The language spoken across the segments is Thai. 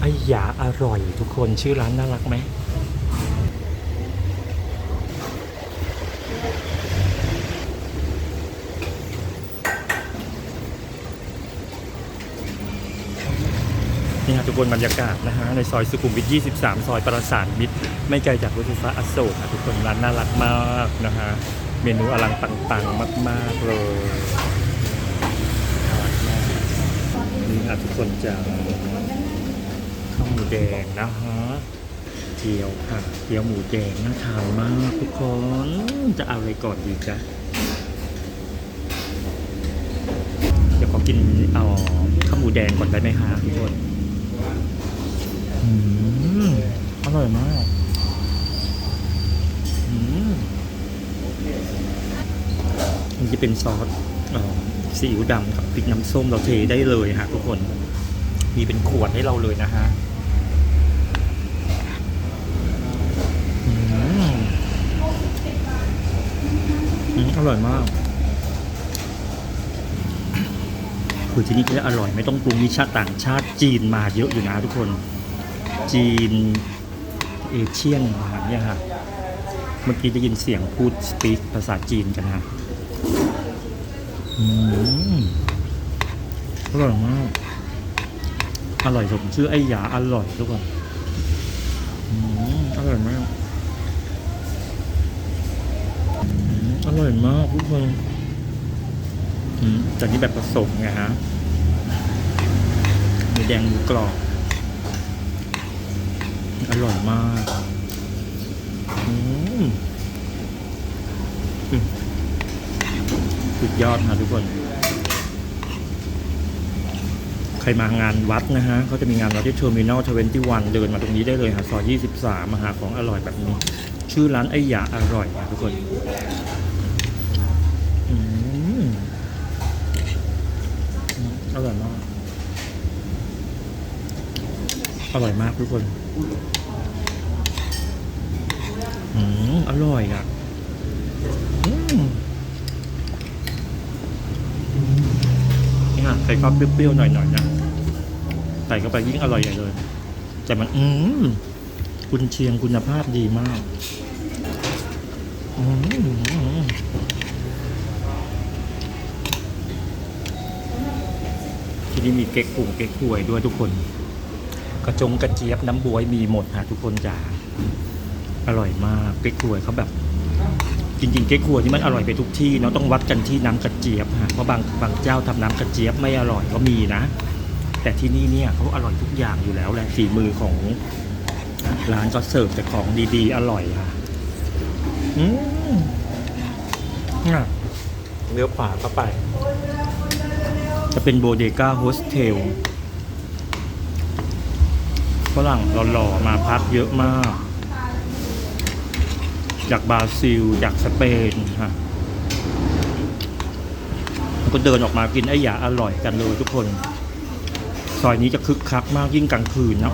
ไอ้หยาอร่อยทุกคนชื่อร้านน่ารักไหมนี่ฮะทุกคนบรรยากาศนะฮะในซอยสุขุมวิท 23 ซอยประสานมิตร ไม่ไกลจากรถไฟฟ้าอโศกค่ะทุกคนร้านน่ารักมากนะฮะ เมนูอลังต่างๆ มาก ๆ เลยน่ารักมาก นี่ฮะทุกคนจะข้าวหมูแดงนะฮะเกี๊ยวค่ะเกี๊ยวหมูแดงน่าทานมากทุกคนจะเอาอะไรก่อนดีจ๊ะเดี๋ยวขอกินเอาข้าวหมูแดงก่อนได้ไหมฮะทุกคนอืมอร่อยมากอืมมันจะเป็นซอสอ่อ ซีอิ๊วดำกับพริกน้ำส้มเราเทได้เลยฮะทุกคน มีเป็นขวดให้เราเลยนะฮะอืมอร่อยมากคือที่นี่ก็อร่อยไม่ต้องปรุงวิชาติต่างชาติจีนมาเยอะอยู่นะทุกคน จีนเอเชียนอาหารเนี่ยค่ะเมื่อกี้ได้ยินเสียงพูดสปีกภาษาจีนกันฮะ อร่อยมาก อร่อยสมชื่อไอ้หยาอร่อยทุกคนอร่อยมาก อร่อยมากทุกคนอืมแต่นี่แบบผสมไงฮะมีแดงหมูกรอบ อร่อยมาก อืม สุดยอดค่ะทุกคน ใครมางานวัดนะฮะเขาจะมีงานวัดที่เทอร์มินอลทเวนตี้วันเดินมาตรงนี้ได้เลยค่ะซอย23มาหาของอร่อยแบบนี้ ชื่อร้านไอ้หยาอร่อยค่ะทุกคนอืมอืมอร่อยมาก อร่อยมากทุกคน อืม อร่อยอะ อืมนี่ฮะ ใส่ความเปรี้ยวๆหน่อยๆนะใส่เข้าไปยิ่งอร่อยใหญ่เลย แต่มัน อืมคุณเชียงคุณภาพดีมากอืมที่นี่มีเก๊กปุ่งเก๊กฮวยด้วยทุกคน กระจงกระเจี๊ยบน้ำบวยมีหมดฮะทุกคนจ๋าอร่อยมากเก๊กฮวยเขาแบบ จริงๆเก๊กฮวยนี่มันอร่อยไปทุกที่เนาะต้องวัดกันที่น้ำกระเจี๊ยบฮะเพราะบางบางเจ้าทำน้ำกระเจี๊ยบไม่อร่อยก็มีนะ แต่ที่นี่เนี่ยเขาอร่อยทุกอย่างอยู่แล้วแหละฝีมือของร้านก็เสิร์ฟแต่ของดีๆ อร่อยค่ะอืมน่ะเลี้ยวขวาเข้าไป จะเป็นโบเดกาโฮสเทลฝรั่งหล่อๆมาพักเยอะมาก จากบราซิล จากสเปนฮะก็เดินออกมากินไอ้หยาอร่อยกันเลยทุกคน ซอยนี้จะคึกคักมากยิ่งกลางคืนนะ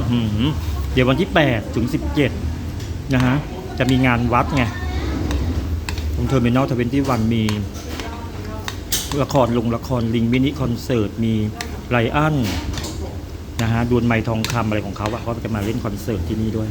เดี๋ยววันที่ 8 ถึง 17 นะฮะ จะมีงานวัดไงตรงเทอร์มินอลทเวนตี้วันมีละครลงละครลิงมินิคอนเสิร์ต มีไรอันนะฮะดวลไม้ทองคำอะไรของเขาอะเขาจะมาเล่นคอนเสิร์ตที่นี่ด้วย